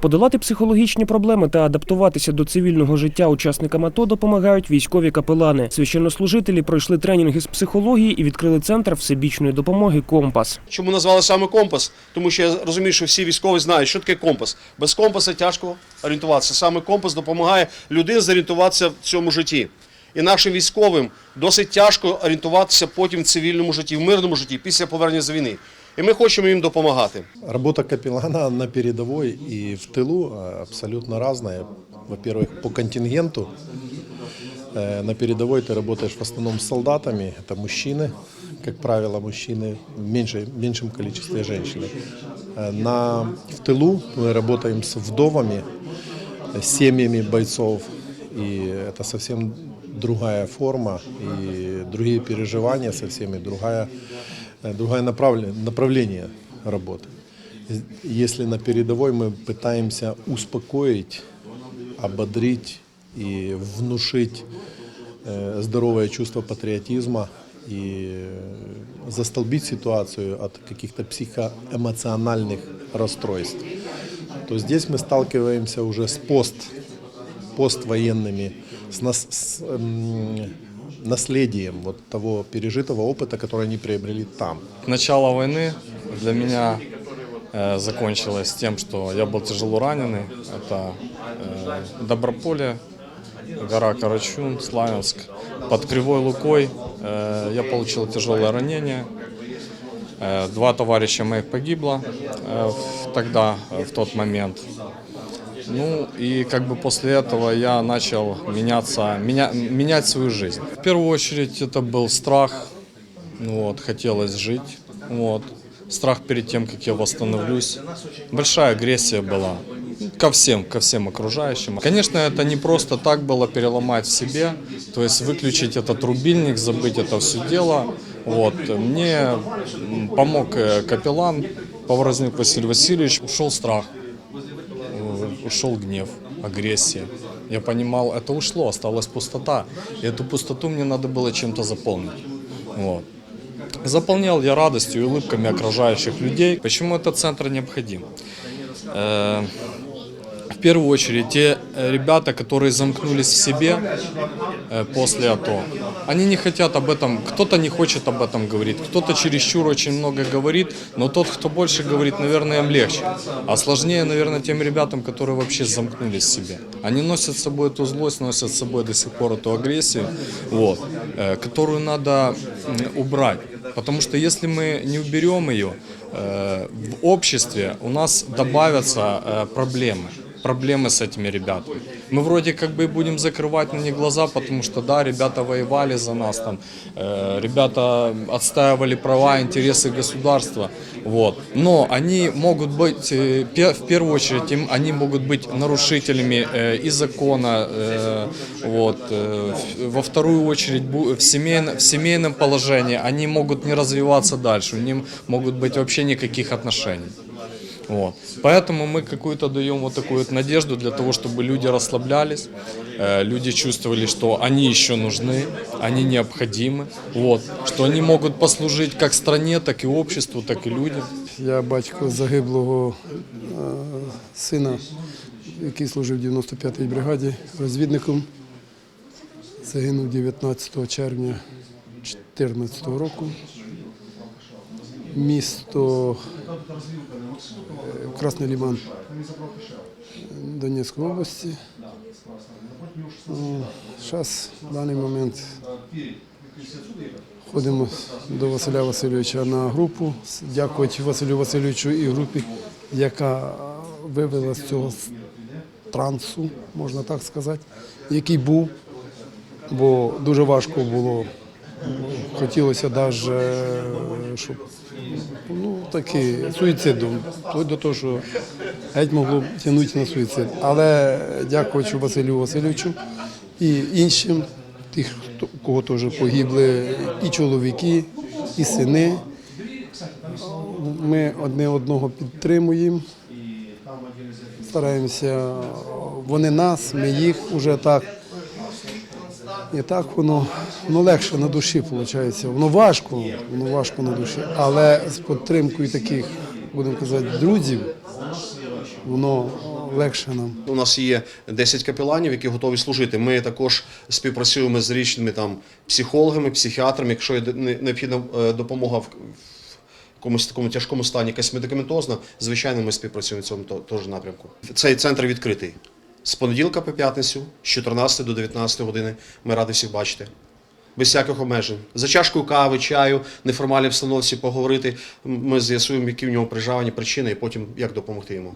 Подолати психологічні проблеми та адаптуватися до цивільного життя учасникам АТО допомагають військові капелани. Священнослужителі пройшли тренінги з психології і відкрили центр всебічної допомоги Компас. Чому назвали саме компас? Тому що я розумію, що всі військові знають, що таке компас. Без компаса тяжко орієнтуватися. Саме компас допомагає людині зорієнтуватися в цьому житті. І нашим військовим досить тяжко орієнтуватися потім в цивільному житті, в мирному житті після повернення з війни І ми хочемо їм допомагати. Работа капеллана на передовой и в тылу а, абсолютно разная. Во-первых, по контингенту. Э, На передовой ты работаешь в основном с солдатами, это мужчины, как правило, мужчины, в меньше, меньшем количестве женщины. Э, На, в тылу мы работаем с вдовами, э, с семьями бойцов, и это совсем другая форма и другие переживания совсем, и другая, э, другое направление, направление работы. Если на передовой мы пытаемся успокоить, ободрить и внушить э, здоровое чувство патриотизма и э, застолбить ситуацию от каких-то психоэмоциональных расстройств, то здесь мы сталкиваемся уже с пост, поствоенными, с, нас, с, эм, наследием вот того пережитого опыта, который они приобрели там. Начало войны для меня э, закончилось тем, что я был тяжело раненый. Это э, Доброполе, гора Карачун, Славянск. Под Кривой Лукой э, я получил тяжелое ранение. Э, два товарища моих погибло э, в- тогда, э, в тот момент. Ну и как бы после этого я начал меняться, меня, менять свою жизнь. В первую очередь это был страх, вот, хотелось жить, вот. Страх перед тем, как я восстановлюсь. Большая агрессия была ко всем, ко всем окружающим. Конечно, это не просто так было переломать в себе, то есть выключить этот рубильник, забыть это все дело. Вот. Мне помог э, капеллан, Поворозник Василий Васильевич. Ушел страх, ушел гнев, агрессия. Я понимал, это ушло, осталась пустота. И эту пустоту мне надо было чем-то заполнить. Вот. Заполнял я радостью и улыбками окружающих людей. Почему этот центр необходим? Э, В первую очередь, те э, ребята, которые замкнулись в себе э, после АТО, они не хотят об этом, кто-то не хочет об этом говорить, кто-то чересчур очень много говорит, но тот, кто больше говорит, наверное, им легче. А сложнее, наверное, тем ребятам, которые вообще замкнулись в себе. Они носят с собой эту злость, носят с собой до сих пор эту агрессию, вот, э, которую надо м, убрать. Потому что если мы не уберем ее, э, в обществе у нас добавятся э, проблемы Проблемы с этими ребятами. Мы вроде как бы и будем закрывать на них глаза, потому что да, ребята воевали за нас, там, э, ребята отстаивали права, интересы государства, вот. Но они могут быть, э, в первую очередь, им, они могут быть нарушителями э, и закона, э, вот. э, во вторую очередь, в, семейно- в семейном положении они могут не развиваться дальше, у них могут быть вообще никаких отношений. Вот. Поэтому мы какую-то даем вот такую вот надежду для того, чтобы люди расслаблялись, э, люди чувствовали, что они еще нужны, они необходимы, вот, что они могут послужить как стране, так и обществу, так и людям. Я батько загиблого е, сина, який служив в 95-й бригаді розвідником. Загинув 19 червня 2014 року. Місто е, Красний Ліман Донецької області. Зараз в даний момент Ходимо до Василя Васильовича на групу. Дякувати Василю Васильовичу і групі, яка вивела з цього трансу, можна так сказати, який був, бо дуже важко було. Хотілося навіть, щоб ну, таки, суїциду, вплоть до того, що геть могло тягнути на суїцид. Але дякуючи Василю Васильовичу і іншим, тих, хто- кого теж погибли, і чоловіки, і сини. Ми одне одного підтримуємо, стараємося, вони нас, ми їх уже так. І так воно, воно легше на душі виходить. Воно важко, воно важко на душі, але з підтримкою таких будемо казати, друзів, воно легше нам. У нас є 10 капеланів, які готові служити. Ми також співпрацюємо з річними там психологами, психіатрами. Якщо є необхідна е, допомога в якомусь такому тяжкому стані, якась медикаментозна, звичайно, ми співпрацюємо в цьому теж напрямку. Цей центр відкритий з понеділка по п'ятницю, з 14 до 19 години. Ми раді всіх бачити. Без всяких обмежень. За чашкою кави, чаю, неформальній обстановці поговорити. Ми з'ясуємо, які в нього прижавані причини, і потім як допомогти йому.